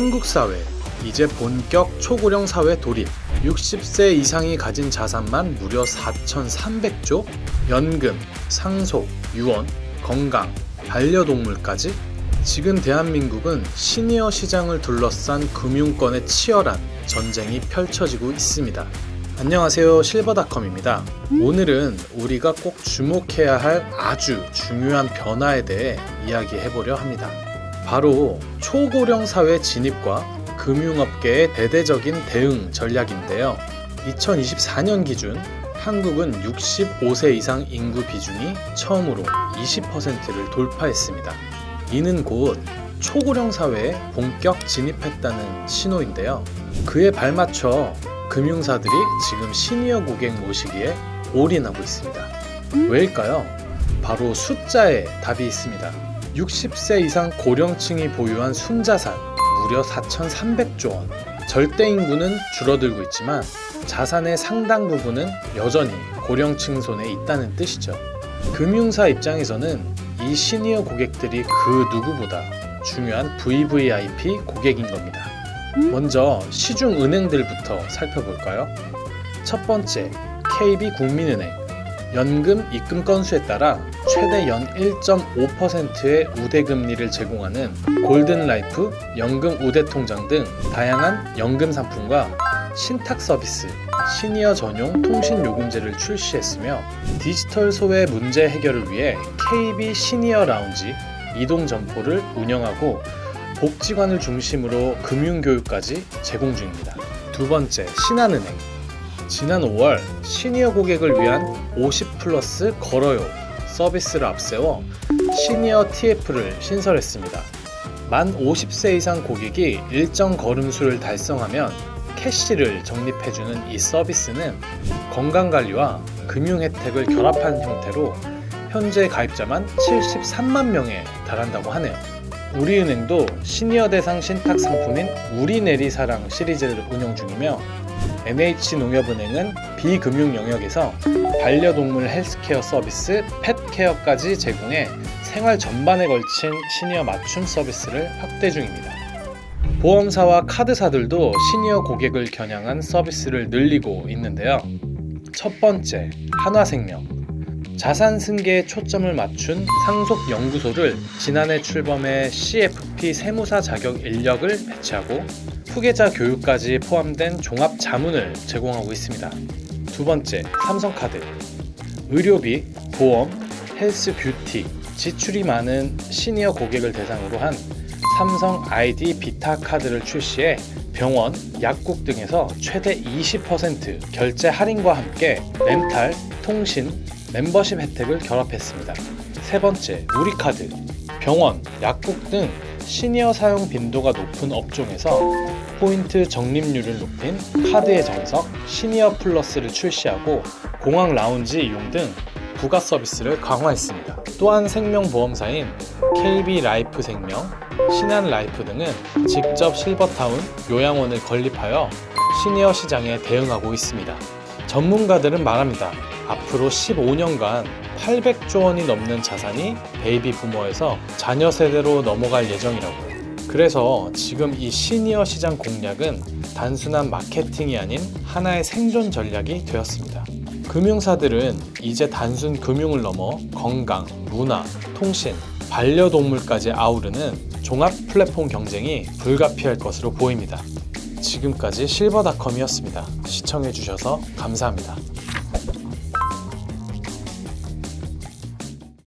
한국 사회 이제 본격 초고령 사회 돌입 60세 이상이 가진 자산만 무려 4,300조 연금, 상속, 유언, 건강, 반려동물까지 지금 대한민국은 시니어 시장을 둘러싼 금융권의 치열한 전쟁이 펼쳐지고 있습니다. 안녕하세요. 실버닷컴입니다. 오늘은 우리가 꼭 주목해야 할 아주 중요한 변화에 대해 이야기해 보려 합니다. 바로 초고령 사회 진입과 금융업계의 대대적인 대응 전략인데요. 2024년 기준 한국은 65세 이상 인구 비중이 처음으로 20%를 돌파했습니다. 이는 곧 초고령 사회에 본격 진입했다는 신호인데요. 그에 발맞춰 금융사들이 지금 시니어 고객 모시기에 올인하고 있습니다. 왜일까요? 바로 숫자에 답이 있습니다. 60세 이상 고령층이 보유한 순자산 무려 4,300조 원. 절대 인구는 줄어들고 있지만 자산의 상당 부분은 여전히 고령층 손에 있다는 뜻이죠. 금융사 입장에서는 이 시니어 고객들이 그 누구보다 중요한 VVIP 고객인 겁니다. 먼저 시중 은행들부터 살펴볼까요? 첫 번째, KB국민은행. 연금 입금 건수에 따라 최대 연 1.5%의 우대 금리를 제공하는 골든 라이프 연금 우대 통장 등 다양한 연금 상품과 신탁 서비스, 시니어 전용 통신 요금제를 출시했으며 디지털 소외 문제 해결을 위해 KB 시니어 라운지 이동 점포를 운영하고 복지관을 중심으로 금융 교육까지 제공 중입니다. 두 번째, 신한은행. 지난 5월 시니어 고객을 위한 50 플러스 걸어요 서비스를 앞세워 시니어 TF를 신설했습니다. 만 50세 이상 고객이 일정 걸음수를 달성하면 캐시를 적립해주는 이 서비스는 건강관리와 금융 혜택을 결합한 형태로 현재 가입자만 73만 명에 달한다고 하네요. 우리은행도 시니어 대상 신탁 상품인 우리내리사랑 시리즈를 운영 중이며 NH농협은행은 비금융 영역에서 반려동물 헬스케어 서비스 펫케어까지 제공해 생활 전반에 걸친 시니어 맞춤 서비스를 확대 중입니다. 보험사와 카드사들도 시니어 고객을 겨냥한 서비스를 늘리고 있는데요. 첫 번째, 한화생명. 자산 승계에 초점을 맞춘 상속 연구소를 지난해 출범해 CFP 세무사 자격 인력을 배치하고 후계자 교육까지 포함된 종합 자문을 제공하고 있습니다. 두 번째, 삼성카드. 의료비, 보험, 헬스 뷰티, 지출이 많은 시니어 고객을 대상으로 한 삼성 아이디 비타 카드를 출시해 병원, 약국 등에서 최대 20% 결제 할인과 함께 렌탈, 통신, 멤버십 혜택을 결합했습니다. 세 번째, 우리카드. 병원, 약국 등 시니어 사용 빈도가 높은 업종에서 포인트 적립률을 높인 카드의 정석 시니어 플러스를 출시하고 공항 라운지 이용 등 부가 서비스를 강화했습니다. 또한 생명보험사인 KB 라이프 생명, 신한 라이프 등은 직접 실버타운 요양원을 건립하여 시니어 시장에 대응하고 있습니다. 전문가들은 말합니다. 앞으로 15년간 800조 원이 넘는 자산이 베이비 부머에서 자녀 세대로 넘어갈 예정이라고요. 그래서 지금 이 시니어 시장 공략은 단순한 마케팅이 아닌 하나의 생존 전략이 되었습니다. 금융사들은 이제 단순 금융을 넘어 건강, 문화, 통신, 반려동물까지 아우르는 종합 플랫폼 경쟁이 불가피할 것으로 보입니다. 지금까지 실버닷컴이었습니다. 시청해주셔서 감사합니다.